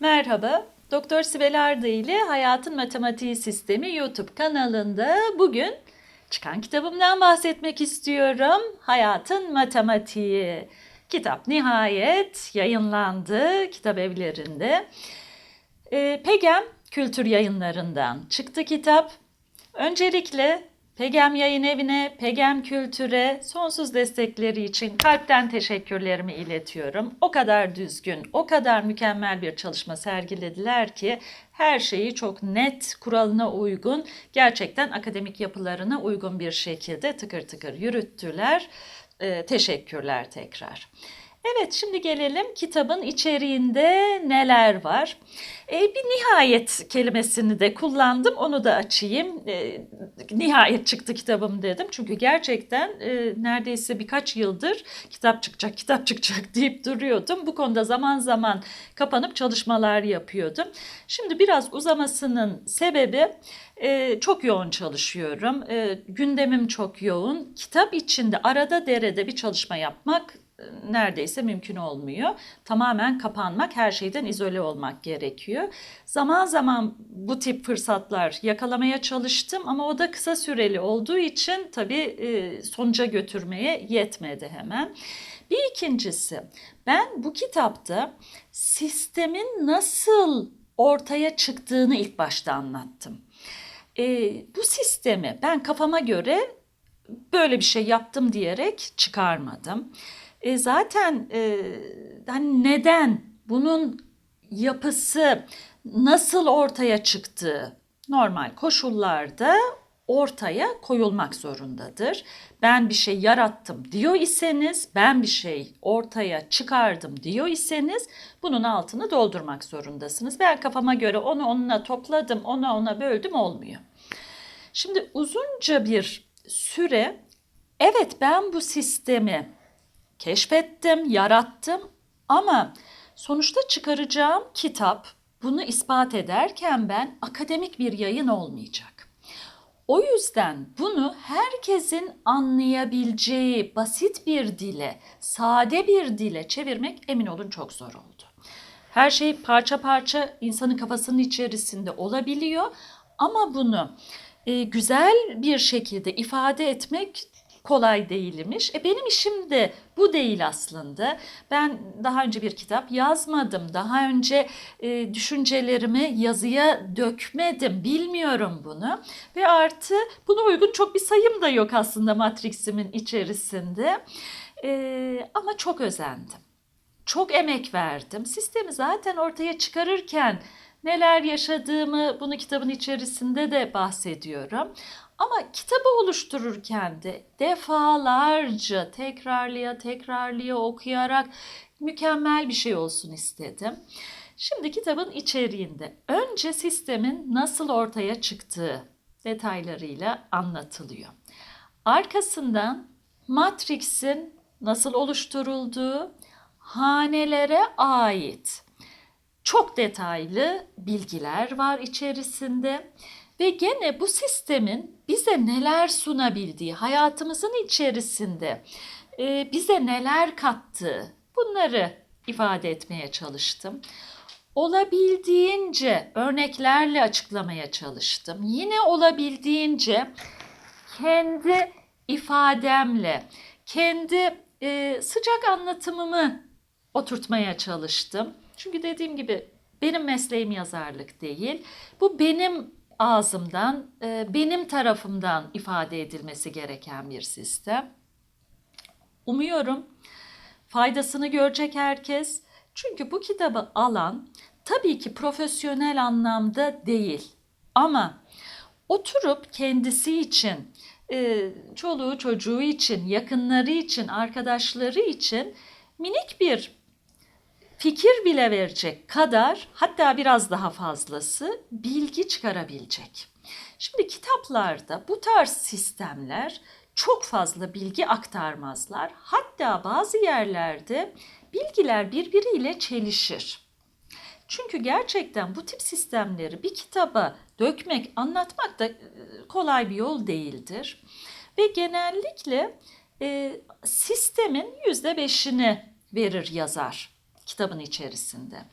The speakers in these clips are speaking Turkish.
Merhaba, Doktor Sibel Arda ile Hayatın Matematiği Sistemi YouTube kanalında bugün çıkan kitabımdan bahsetmek istiyorum. Hayatın Matematiği. Kitap nihayet yayınlandı kitap evlerinde. Ee, Pegem Kültür Yayınları'ndan çıktı kitap. Öncelikle Pegem Yayın Evi'ne, Pegem Kültür'e sonsuz destekleri için kalpten teşekkürlerimi iletiyorum. O kadar düzgün, o kadar mükemmel bir çalışma sergilediler ki her şeyi çok net, kuralına uygun, gerçekten akademik yapılarına uygun bir şekilde tıkır tıkır yürüttüler. Ee, teşekkürler tekrar. Evet şimdi gelelim kitabın içeriğinde neler var. E, bir nihayet kelimesini de kullandım onu da açayım. E, nihayet çıktı kitabım dedim. Çünkü gerçekten e, neredeyse birkaç yıldır kitap çıkacak kitap çıkacak deyip duruyordum. Bu konuda zaman zaman kapanıp çalışmalar yapıyordum. Şimdi biraz uzamasının sebebi e, çok yoğun çalışıyorum. E, gündemim çok yoğun. Kitap içinde arada derede bir çalışma yapmak neredeyse mümkün olmuyor. Tamamen kapanmak, her şeyden izole olmak gerekiyor. Zaman zaman bu tip fırsatlar yakalamaya çalıştım ama o da kısa süreli olduğu için tabii sonuca götürmeye yetmedi hemen. Bir ikincisi, ben bu kitapta sistemin nasıl ortaya çıktığını ilk başta anlattım. E, bu sistemi ben kafama göre böyle bir şey yaptım diyerek çıkarmadım. E zaten e, hani neden bunun yapısı nasıl ortaya çıktığı normal koşullarda ortaya koyulmak zorundadır. Ben bir şey yarattım diyor iseniz, ben bir şey ortaya çıkardım diyor iseniz bunun altını doldurmak zorundasınız. Ben kafama göre onu onunla topladım, onu ona böldüm olmuyor. Şimdi uzunca bir süre evet ben bu sistemi keşfettim, yarattım ama sonuçta çıkaracağım kitap bunu ispat ederken ben akademik bir yayın olmayacak. O yüzden bunu herkesin anlayabileceği basit bir dile, sade bir dile çevirmek emin olun çok zor oldu. Her şey parça parça insanın kafasının içerisinde olabiliyor ama bunu e, güzel bir şekilde ifade etmek kolay değilmiş. E benim işim de bu değil aslında. Ben daha önce bir kitap yazmadım. Daha önce e, düşüncelerimi yazıya dökmedim. Bilmiyorum bunu. Ve artı buna uygun çok bir sayım da yok aslında Matrix'imin içerisinde. E, ama çok özendim. Çok emek verdim. Sistemi zaten ortaya çıkarırken neler yaşadığımı bunu kitabın içerisinde de bahsediyorum. Ama kitabı oluştururken de defalarca tekrarlaya tekrarlaya okuyarak mükemmel bir şey olsun istedim. Şimdi kitabın içeriğinde önce sistemin nasıl ortaya çıktığı detaylarıyla anlatılıyor. Arkasından Matrix'in nasıl oluşturulduğu, hanelere ait çok detaylı bilgiler var içerisinde ve gene bu sistemin bize neler sunabildiği, hayatımızın içerisinde e, bize neler kattığı bunları ifade etmeye çalıştım. Olabildiğince örneklerle açıklamaya çalıştım. Yine olabildiğince kendi ifademle, kendi e, sıcak anlatımımı oturtmaya çalıştım. Çünkü dediğim gibi benim mesleğim yazarlık değil. Bu benim ağzımdan, e, benim tarafımdan ifade edilmesi gereken bir sistem. Umuyorum faydasını görecek herkes. Çünkü bu kitabı alan tabii ki profesyonel anlamda değil. Ama oturup kendisi için, e, çoluğu çocuğu için, yakınları için, arkadaşları için minik bir fikir bile verecek kadar hatta biraz daha fazlası bilgi çıkarabilecek. Şimdi kitaplarda bu tarz sistemler çok fazla bilgi aktarmazlar. Hatta bazı yerlerde bilgiler birbiriyle çelişir. Çünkü gerçekten bu tip sistemleri bir kitaba dökmek, anlatmak da e, kolay bir yol değildir. Ve genellikle e, sistemin yüzde beşini verir yazar kitabın içerisinde.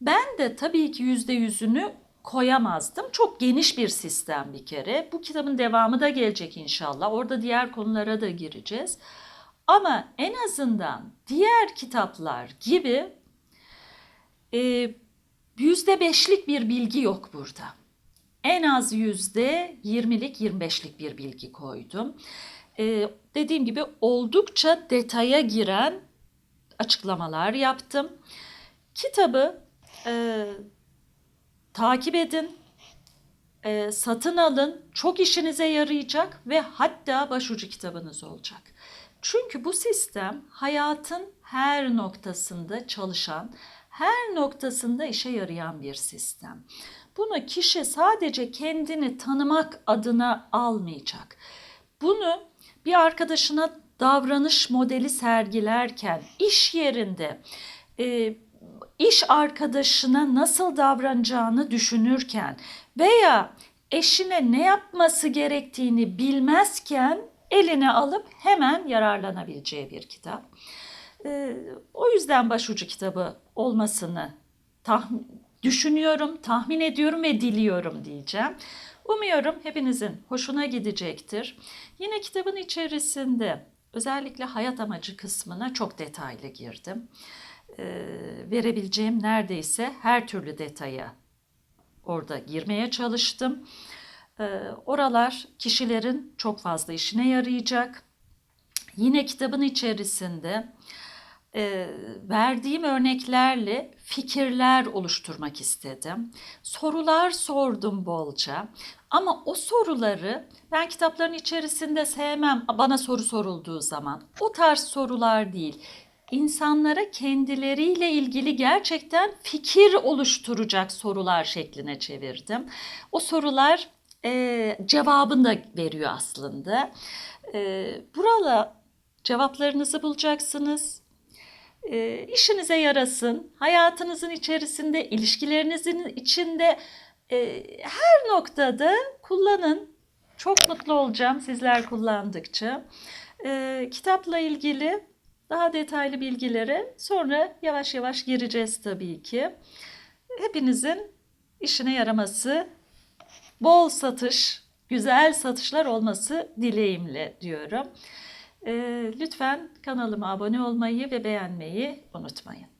Ben de tabii ki yüzde yüzünü koyamazdım. Çok geniş bir sistem bir kere. Bu kitabın devamı da gelecek inşallah. Orada diğer konulara da gireceğiz. Ama en azından diğer kitaplar gibi e, yüzde beşlik bir bilgi yok burada. En az yüzde yirmilik, yirmi beşlik bir bilgi koydum. E, dediğim gibi oldukça detaya giren açıklamalar yaptım. Kitabı e, takip edin, e, satın alın, çok işinize yarayacak ve hatta başucu kitabınız olacak. Çünkü bu sistem hayatın her noktasında çalışan, her noktasında işe yarayan bir sistem. Bunu kişi sadece kendini tanımak adına almayacak. Bunu bir arkadaşına davranış modeli sergilerken, iş yerinde, e, iş arkadaşına nasıl davranacağını düşünürken veya eşine ne yapması gerektiğini bilmezken eline alıp hemen yararlanabileceği bir kitap. Ee, o yüzden başucu kitabı olmasını tahmin, düşünüyorum, tahmin ediyorum ve diliyorum diyeceğim. Umuyorum hepinizin hoşuna gidecektir. Yine kitabın içerisinde özellikle hayat amacı kısmına çok detaylı girdim. Ee, verebileceğim neredeyse her türlü detaya orada girmeye çalıştım. Ee, oralar kişilerin çok fazla işine yarayacak. Yine kitabın içerisinde e, verdiğim örneklerle fikirler oluşturmak istedim. Sorular sordum bolca. Ama o soruları ben kitapların içerisinde sevmem bana soru sorulduğu zaman. O tarz sorular değil. İnsanlara kendileriyle ilgili gerçekten fikir oluşturacak sorular şekline çevirdim. O sorular e, cevabını da veriyor aslında. E, burada cevaplarınızı bulacaksınız. E, işinize yarasın. Hayatınızın içerisinde, ilişkilerinizin içinde e, her noktada kullanın. Çok mutlu olacağım sizler kullandıkça. E, kitapla ilgili daha detaylı bilgilere sonra yavaş yavaş gireceğiz tabii ki. Hepinizin işine yaraması, bol satış, güzel satışlar olması dileğimle diyorum. Ee, lütfen kanalıma abone olmayı ve beğenmeyi unutmayın.